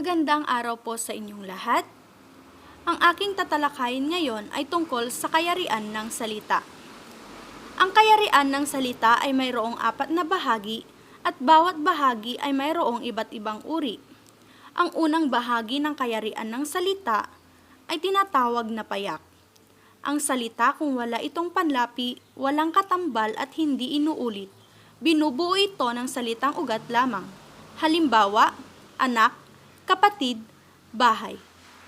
Magandang araw po sa inyong lahat. Ang aking tatalakayin ngayon ay tungkol sa kayarian ng salita. Ang kayarian ng salita ay mayroong apat na bahagi at bawat bahagi ay mayroong iba't ibang uri. Ang unang bahagi ng kayarian ng salita ay tinatawag na payak. Ang salita kung wala itong panlapi, walang katambal at hindi inuulit. Binubuo ito ng salitang ugat lamang. Halimbawa, anak, kapatid, bahay.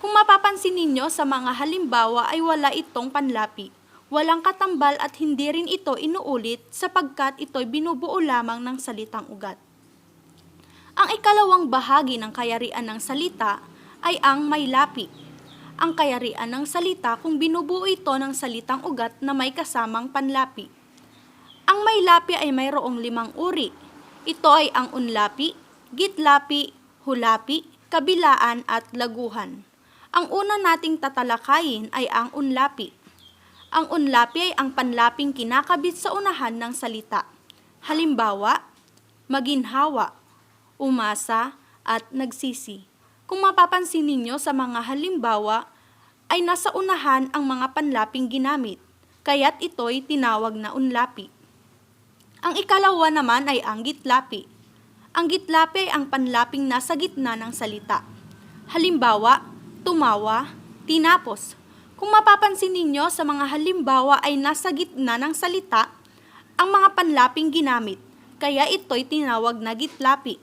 Kung mapapansin ninyo sa mga halimbawa ay wala itong panlapi. Walang katambal at hindi rin ito inuulit sapagkat ito'y binubuo lamang ng salitang ugat. Ang ikalawang bahagi ng kayarian ng salita ay ang may lapi. Ang kayarian ng salita kung binubuo ito ng salitang ugat na may kasamang panlapi. Ang may lapi ay mayroong limang uri. Ito ay ang unlapi, gitlapi, hulapi, kabilaan at laguhan. Ang una nating tatalakayin ay ang unlapi. Ang unlapi ay ang panlaping kinakabit sa unahan ng salita. Halimbawa, maginhawa, umasa, at nagsisi. Kung mapapansin ninyo sa mga halimbawa, ay nasa unahan ang mga panlaping ginamit, kaya't ito'y tinawag na unlapi. Ang ikalawa naman ay ang gitlapi. Ang gitlapi ay ang panlaping nasa gitna ng salita. Halimbawa, tumawa, tinapos. Kung mapapansin ninyo sa mga halimbawa ay nasa gitna ng salita ang mga panlaping ginamit, kaya ito'y tinawag na gitlapi.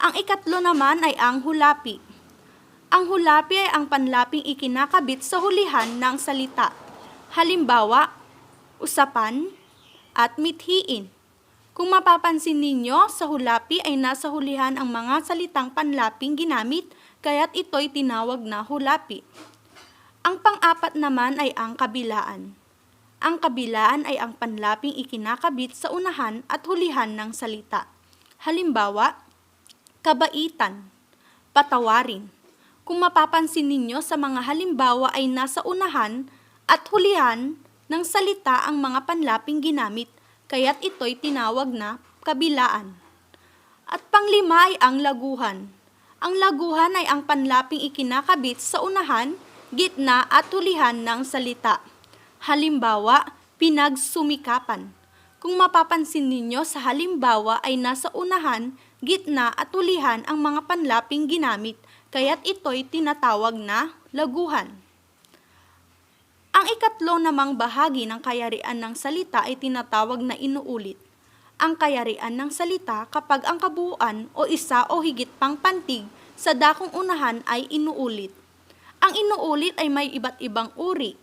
Ang ikatlo naman ay ang hulapi. Ang hulapi ay ang panlaping ikinakabit sa hulihan ng salita. Halimbawa, usapan at mithiin. Kung mapapansin ninyo, sa hulapi ay nasa hulihan ang mga salitang panlaping ginamit, kaya't ito'y tinawag na hulapi. Ang pang-apat naman ay ang kabilaan. Ang kabilaan ay ang panlaping ikinakabit sa unahan at hulihan ng salita. Halimbawa, kabaitan, patawarin. Kung mapapansin ninyo sa mga halimbawa ay nasa unahan at hulihan ng salita ang mga panlaping ginamit, kaya't ito'y tinawag na kabilaan. At panglima ay ang laguhan. Ang laguhan ay ang panlaping ikinakabit sa unahan, gitna at hulihan ng salita. Halimbawa, pinagsumikapan. Kung mapapansin ninyo sa halimbawa ay nasa unahan, gitna at hulihan ang mga panlaping ginamit, kaya't ito'y tinatawag na laguhan. Ang ikatlo namang bahagi ng kayarian ng salita ay tinatawag na inuulit. Ang kayarian ng salita kapag ang kabuuan o isa o higit pang pantig sa dakong unahan ay inuulit. Ang inuulit ay may iba't ibang uri.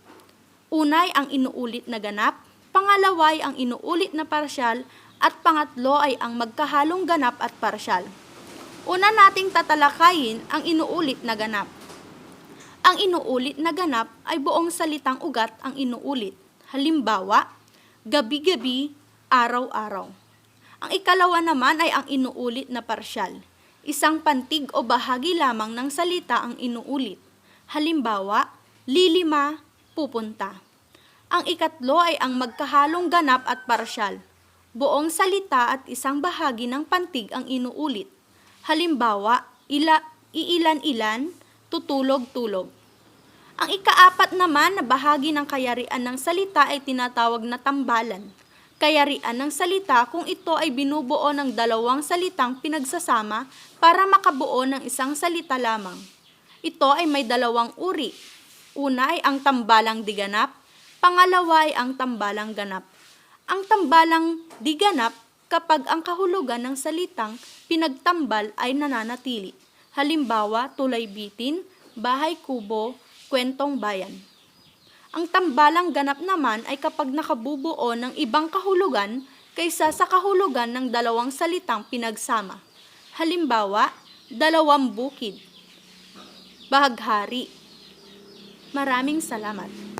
Una ay ang inuulit na ganap, pangalawa ay ang inuulit na parsyal, at pangatlo ay ang magkahalong ganap at parsyal. Una nating tatalakayin ang inuulit na ganap. Ang inuulit na ganap ay buong salitang ugat ang inuulit. Halimbawa, gabi-gabi, araw-araw. Ang ikalawa naman ay ang inuulit na parsyal. Isang pantig o bahagi lamang ng salita ang inuulit. Halimbawa, lilima, pupunta. Ang ikatlo ay ang magkahalong ganap at parsyal. Buong salita at isang bahagi ng pantig ang inuulit. Halimbawa, ila, iilan-ilan, tutulog-tulog. Ang ikaapat naman na bahagi ng kayarian ng salita ay tinatawag na tambalan. Kayarian ng salita kung ito ay binubuo ng dalawang salitang pinagsasama para makabuo ng isang salita lamang. Ito ay may dalawang uri. Una ay ang tambalang diganap, pangalawa ay ang tambalang ganap. Ang tambalang diganap kapag ang kahulugan ng salitang pinagtambal ay nananatili. Halimbawa, tulay bitin, bahay kubo, kwentong bayan. Ang tambalang ganap naman ay kapag nakabubuo ng ibang kahulugan kaysa sa kahulugan ng dalawang salitang pinagsama. Halimbawa, dalawang bukid, bahaghari. Maraming salamat.